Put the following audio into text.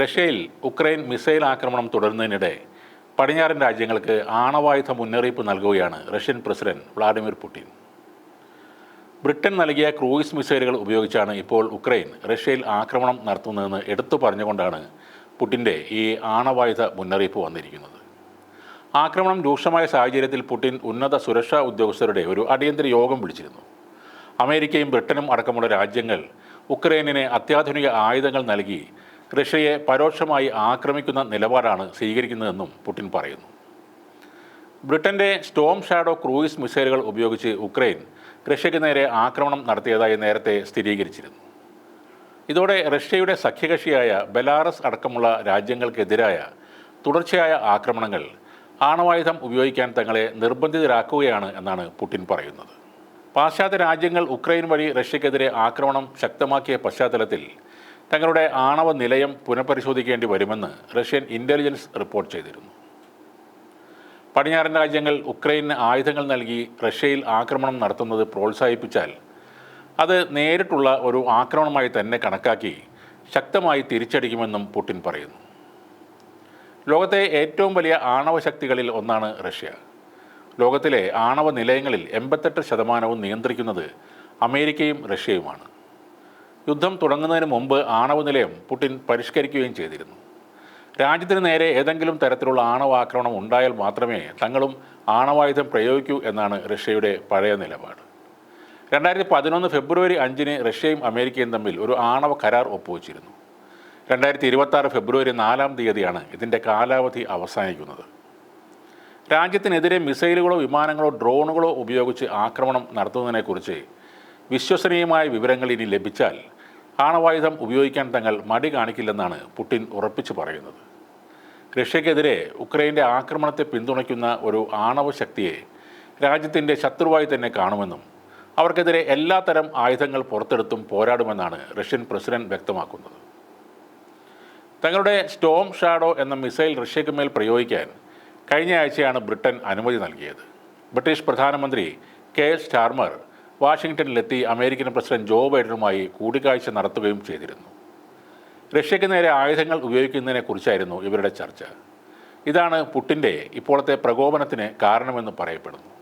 റഷ്യയിൽ Ukraine missile ആക്രമണം തുടരുന്നതിനിടെ പടിഞ്ഞാറൻ രാജ്യങ്ങൾക്ക് ആണവായുധ മുന്നറിയിപ്പ് നൽകുകയാണ് Russian president Vladimir Putin. Britain നൽകിയ ക്രൂയിസ് മിസൈലുകൾ ഉപയോഗിച്ചാണ് ഇപ്പോൾ ഉക്രൈൻ റഷ്യയിൽ ആക്രമണം നടത്തുന്നതെന്ന് എടുത്തു പറഞ്ഞുകൊണ്ടാണ് പുടിന്റെ ഈ ആണവായുധ മുന്നറിയിപ്പ് വന്നിരിക്കുന്നത്. ആക്രമണം രൂക്ഷമായ സാഹചര്യത്തിൽ പുടിൻ ഉന്നത സുരക്ഷാ ഉദ്യോഗസ്ഥരുടെ ഒരു അടിയന്തര യോഗം വിളിച്ചിരുന്നു. അമേരിക്കയും ബ്രിട്ടനും അടക്കമുള്ള രാജ്യങ്ങൾ ഉക്രൈനിന് അത്യാധുനിക ആയുധങ്ങൾ നൽകി റഷ്യയെ പരോക്ഷമായി ആക്രമിക്കുന്ന നിലപാടാണ് സ്വീകരിക്കുന്നതെന്നും പുടിൻ പറയുന്നു. ബ്രിട്ടന്റെ സ്റ്റോം ഷാഡോ ക്രൂയിസ് മിസൈലുകൾ ഉപയോഗിച്ച് ഉക്രൈൻ റഷ്യയ്ക്ക് നേരെ ആക്രമണം നടത്തിയതായി നേരത്തെ സ്ഥിരീകരിച്ചിരുന്നു. ഇതോടെ റഷ്യയുടെ സഖ്യകക്ഷിയായ ബെലാറസ് അടക്കമുള്ള രാജ്യങ്ങൾക്കെതിരായ തുടർച്ചയായ ആക്രമണങ്ങൾ ആണവായുധം ഉപയോഗിക്കാൻ തങ്ങളെ നിർബന്ധിതരാക്കുകയാണ് എന്നാണ് പുടിൻ പറയുന്നത്. പാശ്ചാത്യ രാജ്യങ്ങൾ ഉക്രൈൻ വഴി റഷ്യക്കെതിരെ ആക്രമണം ശക്തമാക്കിയ പശ്ചാത്തലത്തിൽ തങ്ങളുടെ ആണവ നിലയം പുനഃപരിശോധിക്കേണ്ടി വരുമെന്ന് റഷ്യൻ ഇന്റലിജൻസ് റിപ്പോർട്ട് ചെയ്തിരുന്നു. പടിഞ്ഞാറൻ രാജ്യങ്ങൾ ഉക്രൈന് ആയുധങ്ങൾ നൽകി റഷ്യയിൽ ആക്രമണം നടത്തുന്നത് പ്രോത്സാഹിപ്പിച്ചാൽ അത് നേരിട്ടുള്ള ഒരു ആക്രമണമായി തന്നെ കണക്കാക്കി ശക്തമായി തിരിച്ചടിക്കുമെന്നും പുടിൻ പറയുന്നു. ലോകത്തെ ഏറ്റവും വലിയ ആണവ ശക്തികളിൽ ഒന്നാണ് റഷ്യ. ലോകത്തിലെ ആണവ നിലയങ്ങളിൽ എൺപത്തെട്ട് ശതമാനവും നിയന്ത്രിക്കുന്നത് അമേരിക്കയും റഷ്യയുമാണ്. യുദ്ധം തുടങ്ങുന്നതിന് മുമ്പ് ആണവ നിലയം പുടിൻ പരിഷ്കരിക്കുകയും ചെയ്തിരുന്നു. രാജ്യത്തിന് നേരെ ഏതെങ്കിലും തരത്തിലുള്ള ആണവ ആക്രമണം ഉണ്ടായാൽ മാത്രമേ തങ്ങളും ആണവായുധം പ്രയോഗിക്കൂ എന്നാണ് റഷ്യയുടെ പഴയ നിലപാട്. രണ്ടായിരത്തി പതിനൊന്ന് ഫെബ്രുവരി അഞ്ചിന് റഷ്യയും അമേരിക്കയും തമ്മിൽ ഒരു ആണവ കരാർ ഒപ്പുവച്ചിരുന്നു. രണ്ടായിരത്തി ഇരുപത്തി ഫെബ്രുവരി നാലാം തീയതിയാണ് ഇതിന്റെ കാലാവധി അവസാനിക്കുന്നത്. രാജ്യത്തിനെതിരെ മിസൈലുകളോ വിമാനങ്ങളോ ഡ്രോണുകളോ ഉപയോഗിച്ച് ആക്രമണം നടത്തുന്നതിനെക്കുറിച്ച് വിശ്വസനീയമായ വിവരങ്ങൾ ഇനി ലഭിച്ചാൽ ആണവായുധം ഉപയോഗിക്കാൻ തങ്ങൾ മടി കാണിക്കില്ലെന്നാണ് പുടിൻ ഉറപ്പിച്ചു പറയുന്നത്. റഷ്യക്കെതിരെ ഉക്രൈന്റെ ആക്രമണത്തെ പിന്തുണയ്ക്കുന്ന ഒരു ആണവ ശക്തിയെ രാജ്യത്തിന്റെ ശത്രുവായി തന്നെ കാണുമെന്നും അവർക്കെതിരെ എല്ലാത്തരം ആയുധങ്ങൾ പുറത്തെടുത്തും പോരാടുമെന്നാണ് റഷ്യൻ പ്രസിഡന്റ് വ്യക്തമാക്കുന്നത്. തങ്ങളുടെ സ്റ്റോം ഷാഡോ എന്ന മിസൈൽ റഷ്യയ്ക്ക് മേൽ പ്രയോഗിക്കാൻ കഴിഞ്ഞ ആഴ്ചയാണ് ബ്രിട്ടൻ അനുമതി നൽകിയത്. ബ്രിട്ടീഷ് പ്രധാനമന്ത്രി കെ സ്റ്റാർമർ വാഷിംഗ്ടണിലെത്തി അമേരിക്കൻ പ്രസിഡന്റ് ജോ ബൈഡനുമായി കൂടിക്കാഴ്ച നടത്തുകയും ചെയ്തിരുന്നു. റഷ്യയ്ക്ക് നേരെ ആയുധങ്ങൾ ഉപയോഗിക്കുന്നതിനെക്കുറിച്ചായിരുന്നു ഇവരുടെ ചർച്ച. ഇതാണ് പുട്ടിന്റെ ഇപ്പോഴത്തെ പ്രകോപനത്തിന് കാരണമെന്ന് പറയപ്പെടുന്നു.